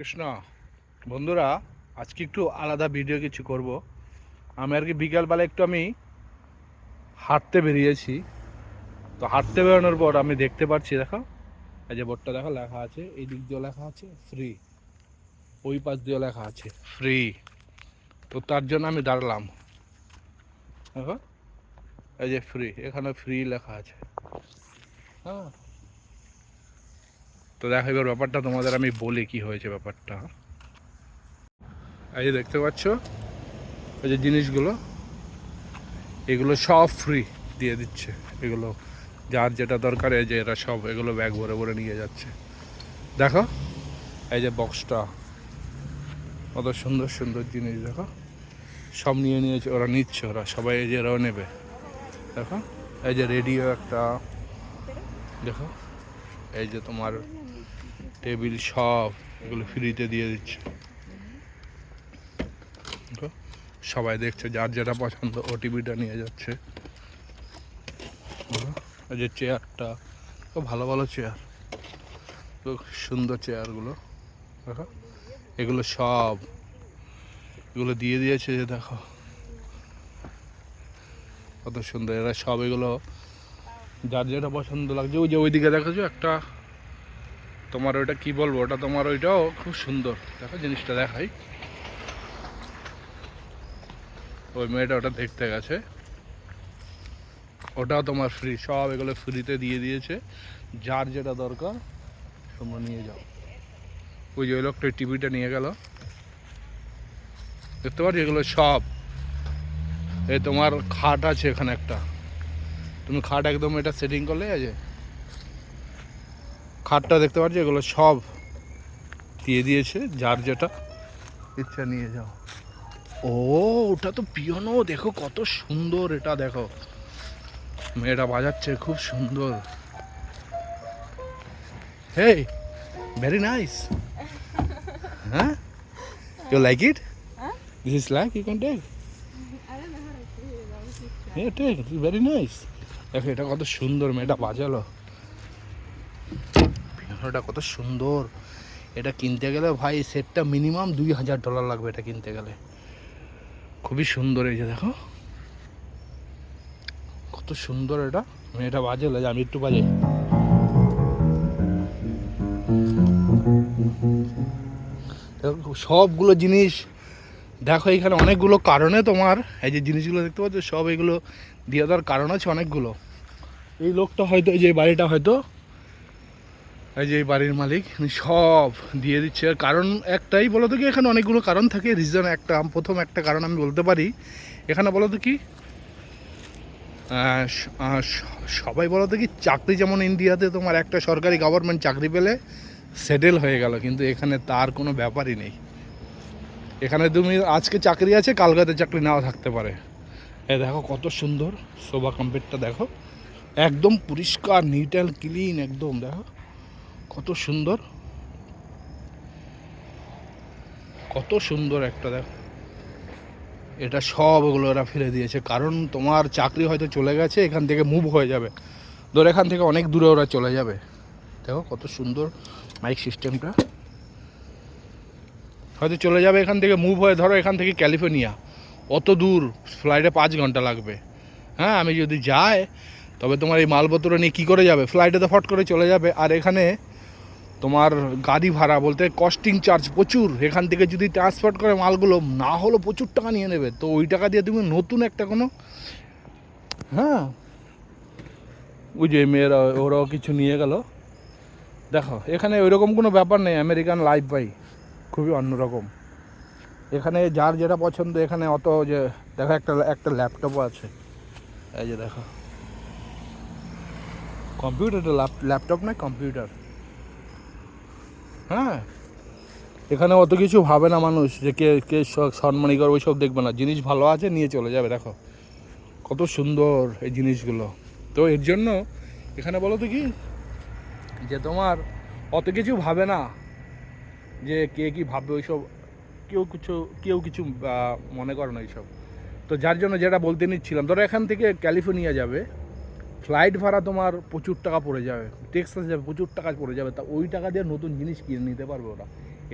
কৃষ্ণ, বন্ধুরা, আজকে একটু আলাদা ভিডিও কিছু করব। আমি আর কি বিকালবেলা একটু আমি হাঁটতে বেরিয়েছি। তো হাঁটতে বেরোনোর পর আমি দেখতে পাচ্ছি, দেখো, এই যে বোর্ডটা দেখো, লেখা আছে এই দিক দিয়েও লেখা আছে ফ্রি ওই পাশ দিয়েও লেখা আছে ফ্রি তো তার জন্য আমি দাঁড়ালাম। দেখো, এই যে ফ্রি এখানে ফ্রি লেখা আছে। হ্যাঁ? তো দেখো, এবার ব্যাপারটা তোমাদের আমি বলি কি হয়েছে ব্যাপারটা। এই যে দেখতে পাচ্ছ, এই যে জিনিসগুলো, এগুলো সব ফ্রি দিয়ে দিচ্ছে। এগুলো যার যেটা দরকার, এই যে এরা সব এগুলো ব্যাগ ভরে ভরে নিয়ে যাচ্ছে। দেখো, এই যে বক্সটা কত সুন্দর সুন্দর জিনিস, দেখো। সব নিয়ে নিয়েছে, ওরা নিচ্ছে ওরা, সবাই এই যে এরাও নেবে। দেখো, এই যে রেডিও একটা, দেখো, এই যে তোমার টেবিল সব এগুলো ফ্রিতে দিয়ে দিচ্ছে। সবাই দেখছে যার যেটা পছন্দ ওটিভিটা নিয়ে যাচ্ছে। যে চেয়ারটা খুব ভালো ভালো চেয়ার। খুব সুন্দর চেয়ারগুলো। দেখো এগুলো সব এগুলো দিয়ে দিয়েছে যে দেখো। কত সুন্দর, এরা সব এগুলো যার যেটা পছন্দ লাগছে। ওই যে ওইদিকে দেখাচ্ছ একটা তোমার ওইটা কি বলব? ওটা তোমার ওইটাও খুব সুন্দর। দেখো, জিনিসটা দেখাই। ওই মেয়েটা ওটা দেখতে গেছে। ওটাও তোমার ফ্রি সব এগুলো ফ্রিতে দিয়ে দিয়েছে। যার যেটা দরকার, তোমরা নিয়ে যাও। ওই যে ওই লোকটা টিভিটা নিয়ে গেল। দেখতে পাচ্ছ? এগুলো সব। এই তোমার খাট আছে এখানে একটা। তুমি খাট একদম এটা সেটিং করলে আছে খাটটা দেখতে পাচ্ছি? এগুলো সব দিয়ে দিয়েছে যার যেটা। ইচ্ছা নিয়ে যাও। ও ওটা তো পিয়নো দেখো কত সুন্দর এটা দেখো। মেয়েটা বাজাচ্ছে খুব সুন্দর। হে ভেরি নাইস হ্যাঁ? You like it this is like you can. হ্যাঁ টেক ভেরি নাইস দেখো এটা কত সুন্দর মেয়েটা বাজালো। পিয়ানোটা কত সুন্দর। এটা কিনতে গেলে ভাই সেটটা মিনিমাম দুই হাজার ডলার লাগবে এটা কিনতে গেলে। খুবই সুন্দর এই যে দেখো। কত সুন্দর এটা। মেয়েটা বাজালো যে আমি একটু বাজে। সবগুলো জিনিস, দেখো এখানে অনেকগুলো কারণে তোমার, এই যে জিনিসগুলো দেখতে পাচ্ছ, সব এগুলো দিয়ে দেওয়ার কারণ আছে অনেকগুলো। এই লোকটা হয়তো, এই যে বাড়িটা হয়তো এই যে এই বাড়ির মালিক সব দিয়ে দিচ্ছে। কারণ একটাই বলো তো কি, এখানে অনেকগুলো কারণ থাকে রিজন একটা, প্রথম একটা কারণ আমি বলতে পারি। এখানে বলো তো কি সবাই বলো তো কি, চাকরি যেমন ইন্ডিয়াতে তোমার একটা সরকারি গভর্নমেন্ট চাকরি পেলে সেটেল হয়ে গেল, কিন্তু এখানে তার কোনো ব্যাপারই নেই। এখানে তুমি, আজকে চাকরি আছে, কালকাতে চাকরি নাও থাকতে পারে। এ দেখো কত সুন্দর শোভা কম্পিউটারটা দেখো। একদম পরিষ্কার নিট অ্যান্ড ক্লিন একদম দেখো। কত সুন্দর। কত সুন্দর একটা দেখো। এটা সব ওগুলো ওরা ফেলে দিয়েছে। কারণ তোমার চাকরি হয়তো চলে গেছে, এখান থেকে মুভ হয়ে যাবে। ধর এখান থেকে অনেক দূরে ওরা চলে যাবে। দেখো কত সুন্দর মাইক সিস্টেমটা হয়তো চলে যাবে এখান থেকে মুভ হয়ে, ধরো এখান থেকে ক্যালিফোর্নিয়া অত দূর ফ্লাইটে পাঁচ ঘণ্টা লাগবে। হ্যাঁ আমি যদি যাই, তবে তোমার এই মালপত্র নিয়ে কী করে যাবে? ফ্লাইটে তো ফট করে চলে যাবে। আর এখানে তোমার গাড়ি ভাড়া বলতে কস্টিং চার্জ প্রচুর। এখান থেকে যদি ট্রান্সপোর্ট করে মালগুলো, না হলেও প্রচুর টাকা নিয়ে নেবে। তো ওই টাকা দিয়ে তুমি নতুন একটা কোনো হ্যাঁ? ওই যে মেয়েরা, ওরাও কিছু নিয়ে গেল। দেখো, এখানে ওইরকম কোনো ব্যাপার নেই আমেরিকান লাইফ বাই খুবই অন্যরকম। এখানে যার যেটা পছন্দ, এখানে অত যে, দেখো একটা একটা ল্যাপটপও আছে। এই যে দেখো। কম্পিউটারটা ল্যাপটপ নয় কম্পিউটার হ্যাঁ। এখানে অত কিছু ভাবে না মানুষ যে কে কে স- সম্মানী করে ওইসব দেখবে না। জিনিস ভালো আছে, নিয়ে চলে যাবে, দেখো। কত সুন্দর এই জিনিসগুলো। তো এর জন্য এখানে বলো তো কি? যে তোমার অত কিছু ভাবে না যে কে কি ভাববে ওইসব। কেউ কিছু কেউ কিছু মনে করে না এইসব। তো যার জন্য যেটা বলতে নিচ্ছিলাম, ধরো এখান থেকে ক্যালিফোর্নিয়া যাবে। ফ্লাইট ভাড়া তোমার প্রচুর টাকা পড়ে যাবে টেক্সাস যাবে প্রচুর টাকা পড়ে যাবে, তা ওই টাকা দিয়ে নতুন জিনিস কিনে নিতে পারবে ওরা।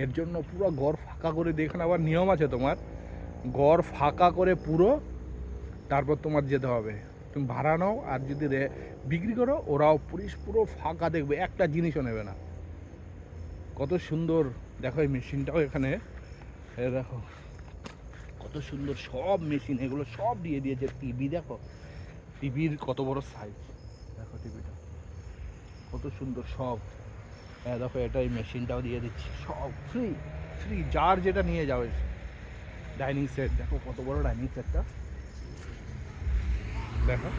এর জন্য পুরো গড় ফাঁকা করে এখানে আবার নিয়ম আছে তোমার গড় ফাঁকা করে পুরো, তারপর তোমার যেতে হবে। তুমি ভাড়া নাও, আর যদি বিক্রি করো, ওরাও পুলিশ পুরো ফাঁকা দেখবে, একটা জিনিসও নেবে না। কত সুন্দর, দেখো এই মেশিনটাও এখানে দেখো, কত সুন্দর সব মেশিন, এগুলো সব দিয়ে দিয়েছে টিভি, দেখো। টিভির কত বড় সাইজ দেখো টিভিটা। কত সুন্দর সব। হ্যাঁ দেখো এটা এই মেশিনটাও দিয়ে দিচ্ছি। সব ফ্রি ফ্রি যার যেটা নিয়ে যাবে ডাইনিং সেট দেখো কত বড় ডাইনিং সেটটা দেখো।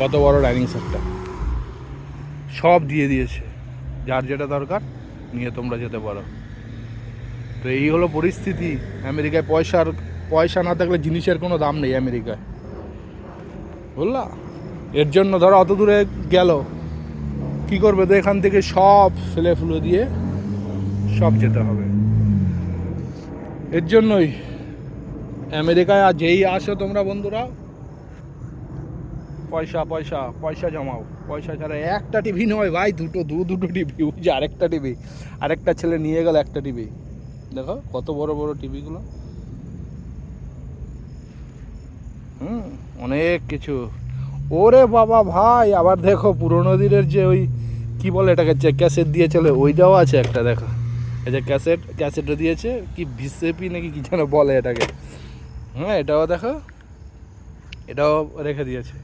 কত বড় ডাইনিং সেটটা সব দিয়ে দিয়েছে। যার যেটা দরকার, নিয়ে তোমরা যেতে পারো। তো এই হলো পরিস্থিতি। আমেরিকায় পয়সার, পয়সা না থাকলে জিনিসের কোনো দাম নেই আমেরিকায়। বুঝলা এর জন্য ধরো অত দূরে গেল। কি করবে? তো এখান থেকে সব ফেলে ফুলে দিয়ে সব যেতে হবে। এর জন্যই আমেরিকায় আর যেই আসো তোমরা বন্ধুরা, পয়সা পয়সা পয়সা জমাও। পয়সা ছাড়া একটা টিভি নয় ভাই, দুটো, দু, দুটো টিভি। ওই যে আরেকটা টিভি। আরেকটা ছেলে নিয়ে গেল একটা টিভি। দেখো কত বড় বড় টিভিগুলো। হুম, অনেক কিছু। ওরে বাবা ভাই, আবার দেখো পুরোনো দিনের যে ওই, কি বলে এটাকে, যে ক্যাসেট দিয়ে চলে ওইটাও আছে একটা, দেখো। এই যে ক্যাসেট ক্যাসেটও দিয়েছে, কি ভিসেপি নাকি কি যেন বলে এটাকে। হ্যাঁ এটাও দেখো, এটাও রেখে দিয়েছে।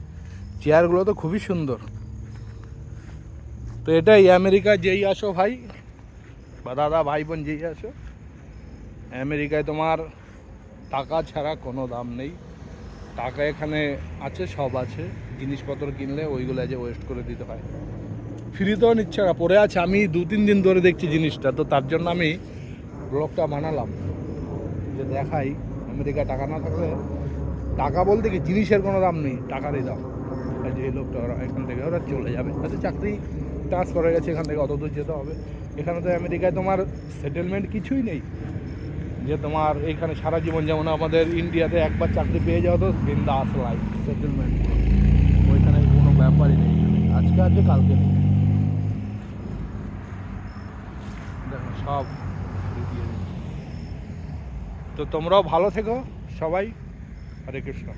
চেয়ারগুলো তো খুবই সুন্দর। তো এটাই আমেরিকা যেই আসো ভাই, বা দাদা, ভাই বোন যেই আসো, আমেরিকায় তোমার টাকা ছাড়া কোনো দাম নেই। টাকা এখানে আছে, সব আছে। জিনিসপত্র কিনলে ওইগুলো যে ওয়েস্ট করে দিতে হয়। ফ্রিতেও নিচ্ছে না, পড়ে আছে। আমি দু, তিন দিন ধরে দেখছি জিনিসটা, তো তার জন্য আমি ব্লগটা বানালাম। যে দেখাই আমেরিকায় টাকা না থাকলে, টাকা বলতে কি, জিনিসের কোনো দাম নেই, টাকারই দাম। যে এই লোকটা ওরা এখান থেকে, ওরা চলে যাবে। হয়তো চাকরি ট্রান্সফার হয়ে গেছে, এখান থেকে অত দূর যেতে হবে। এখানে তো আমেরিকায় তোমার সেটেলমেন্ট কিছুই নেই। যে তোমার এইখানে সারা জীবন যেমন আমাদের ইন্ডিয়াতে একবার চাকরি পেয়ে যাও তো বিন্দাস লাইফ সেটেলমেন্ট ওইখানে কোনো ব্যাপারই নেই। আজকে আছে কালকে। নেই দেখো সব তো তোমরাও ভালো থেকো সবাই। হরে কৃষ্ণ।